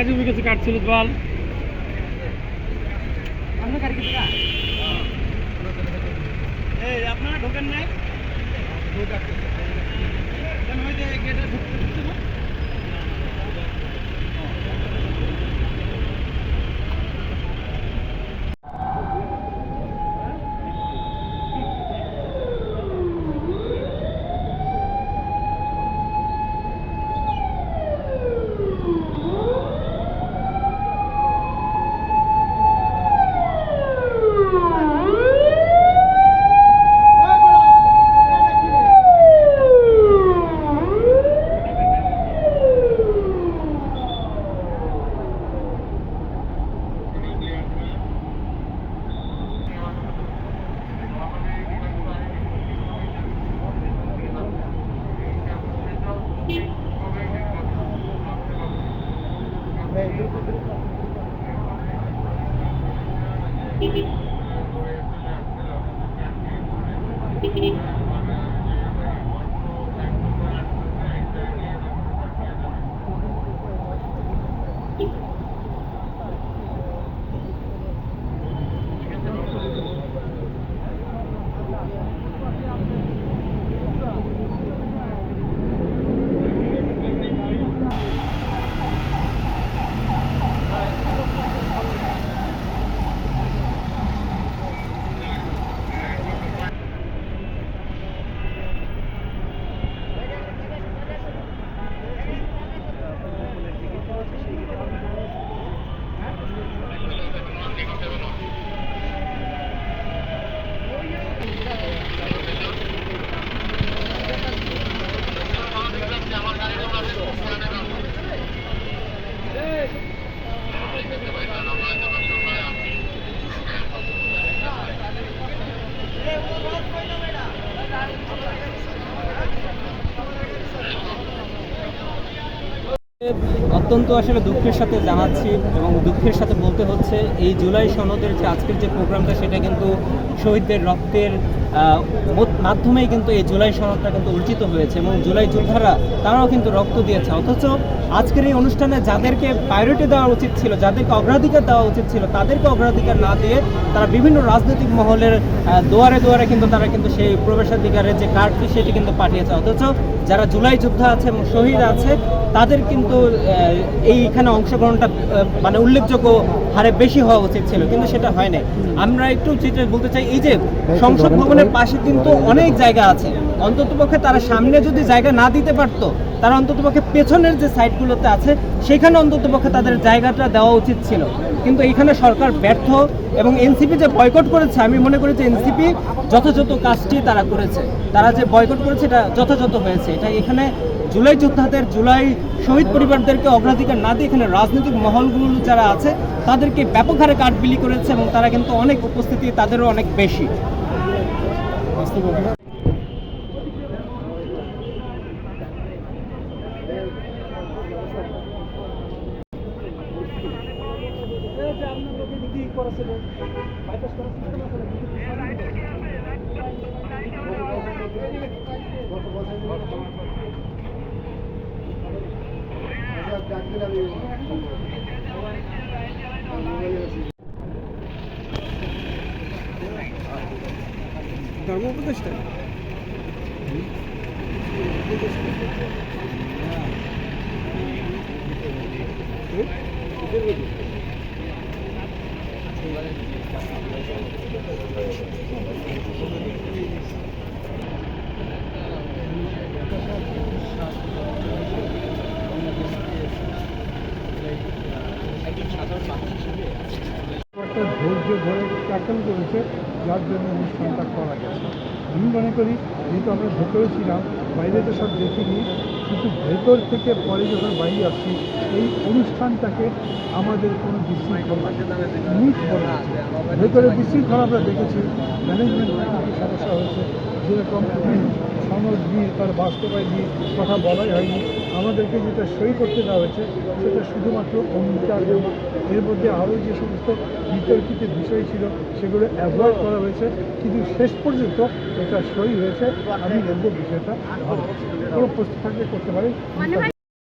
গাড়ি উঠে গেছে কাটছিল বল এই আপনারা ঢোকেন নাই? কেন Thank you. Thank you. অত্যন্ত আসলে দুঃখের সাথে জানাচ্ছি এবং দুঃখের সাথে বলতে হচ্ছে, এই জুলাই সনদের যে আজকের যে প্রোগ্রামটা, সেটা কিন্তু শহীদদের রক্তের মাধ্যমেই কিন্তু এই জুলাই সনদটা কিন্তু অর্জিত হয়েছে এবং জুলাই যোদ্ধারা, তারাও কিন্তু রক্ত দিয়েছে। অথচ আজকের এই অনুষ্ঠানে যাদেরকে প্রায়োরিটি দেওয়া উচিত ছিল, যাদেরকে অগ্রাধিকার দেওয়া উচিত ছিল, তাদেরকে অগ্রাধিকার না দিয়ে তারা বিভিন্ন রাজনৈতিক মহলের দুয়ারে দুয়ারে কিন্তু তারা কিন্তু সেই প্রবেশাধিকারের যে কার্ডটি সেটি কিন্তু পাঠিয়েছে। অথচ যারা জুলাই যোদ্ধা আছে এবং শহীদ আছে, তাদের কিন্তু আহ, এইখানে অংশগ্রহণটা মানে উল্লেখযোগ্য হারে বেশি হওয়া উচিত ছিল কিন্তু সেটা হয় নাই। আমরা একটু বলতে চাই এই যে সংসদ ভবনের পাশে কিন্তু অনেক জায়গা আছে। অন্ততপক্ষে তারা সামনে যদি জায়গা না দিতে পারতো তারা অন্ততপক্ষে পেছনের যে সাইডগুলোতে আছে সেখানে অন্ততপক্ষে তাদের জায়গাটা দেওয়া উচিত ছিল। কিন্তু এখানে সরকার ব্যর্থ এবং এনসিপি যে বয়কট করেছে আমি মনে করি যে এনসিপি যথাযথ কাজটি তারা করেছে। তারা যে বয়কট করেছে এটা যথাযথ হয়েছে। এটা এখানে জুলাই যোদ্ধাদের, জুলাই শহীদ পরিবারদেরকে অগ্রাধিকার না দিয়ে এখানে রাজনৈতিক মহলগুলো যারা আছে, তাদেরকে ব্যাপক হারে কাঠ বিলি করেছে এবং তারা কিন্তু অনেক উপস্থিতি, তাদেরও অনেক বেশি। ధర్మపు దశ ఇద్దరు একটা ধৈর্য ধরে ট্যাকল করেছে, যার জন্য অনুষ্ঠানটা করা গেছে আমি মনে করি, যেহেতু আমরা ভেতরে ছিলাম, বাইরে তো সব দেখিনি, কিন্তু ভেতর থেকে পরে যখন বাইরে আসছি, এই অনুষ্ঠানটাকে আমাদের কোনো বিশৃঙ্খলা মিট বলা। ভেতরে বিশৃঙ্খলা আমরা দেখেছি ম্যানেজমেন্ট সমস্যা হয়েছে, যেরকম সনদ দিয়ে তার বাস্তবায় দিয়ে কথা বলাই হয়নি। আমাদেরকে যেটা সই করতে দেওয়া হয়েছে, সেটা শুধুমাত্র অঙ্গীকার জন্য এর মধ্যে আরও যে সমস্ত বিতর্কিত বিষয় ছিল, সেগুলো অ্যাভয়েড করা হয়েছে। কিন্তু শেষ পর্যন্ত এটা সই হয়েছে। আমি বলব বিষয়টা ভালো। কোনো প্রশ্ন থাকলে করতে পারি